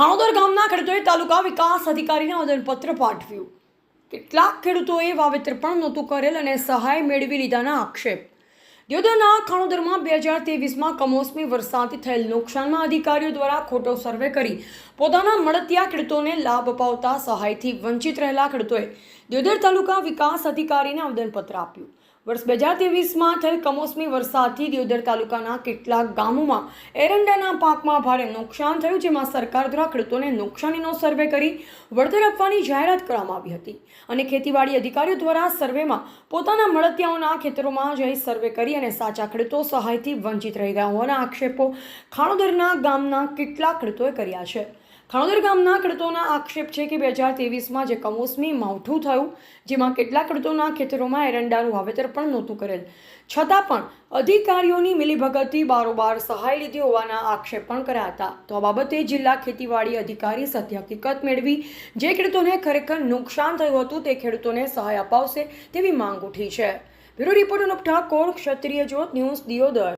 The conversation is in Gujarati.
ખાણોદર ગામના ખેડૂતોએ તાલુકા વિકાસ અધિકારીને આવેદનપત્ર પાઠવ્યું. કેટલાક ખેડૂતોએ વાવેતર પણ નહોતું કરેલ અને સહાય મેળવી લીધાના આક્ષેપ. દિયોદરના ખાણોદરમાં બે હજાર તેવીસમાં કમોસમી વરસાદથી થયેલ નુકસાનમાં અધિકારીઓ દ્વારા ખોટો સર્વે કરી પોતાના મળતિયા ખેડૂતોને લાભ અપાવતા સહાયથી વંચિત રહેલા ખેડૂતોએ દિયોદર તાલુકા વિકાસ અધિકારીને આવેદનપત્ર આપ્યું. વર્ષ બે હજાર તેવીસમાં થયેલ કમોસમી વરસાદથી દિયોદર તાલુકાના કેટલાક ગામોમાં એરંડાના પાકમાં ભારે નુકસાન થયું, જેમાં સરકાર દ્વારા ખેડૂતોને નુકસાનીનો સર્વે કરી વળતર આપવાની જાહેરાત કરવામાં આવી હતી. અને ખેતીવાડી અધિકારીઓ દ્વારા સર્વેમાં પોતાના મળતિયાઓના ખેતરોમાં જઈ સર્વે કરી અને સાચા ખેડૂતો સહાયથી વંચિત રહી ગયા હોવાના આક્ષેપો ખાણોદરના ગામના કેટલાક ખેડૂતોએ કર્યા છે. ખાણોદર ગામના ખેડૂતોના આક્ષેપ છે કે બે હજાર તેવીસમાં જે કમોસમી માવઠું થયું, જેમાં કેટલાક ખેડૂતોના ખેતરોમાં એરંડાનું વાવેતર પણ નહોતું કરેલ. છતાં પણ અધિકારીઓની મિલીભગતથી બારોબાર સહાય લીધી હોવાના આક્ષેપ પણ કર્યા હતા. તો આ બાબતે જિલ્લા ખેતીવાડી અધિકારી સત્ય હકીકત મેળવી, જે ખેડૂતોને ખરેખર નુકસાન થયું હતું તે ખેડૂતોને સહાય અપાવશે તેવી માંગ ઉઠી છે. Bureau report Anup Thakor Kshatriya Jyot news Deodar.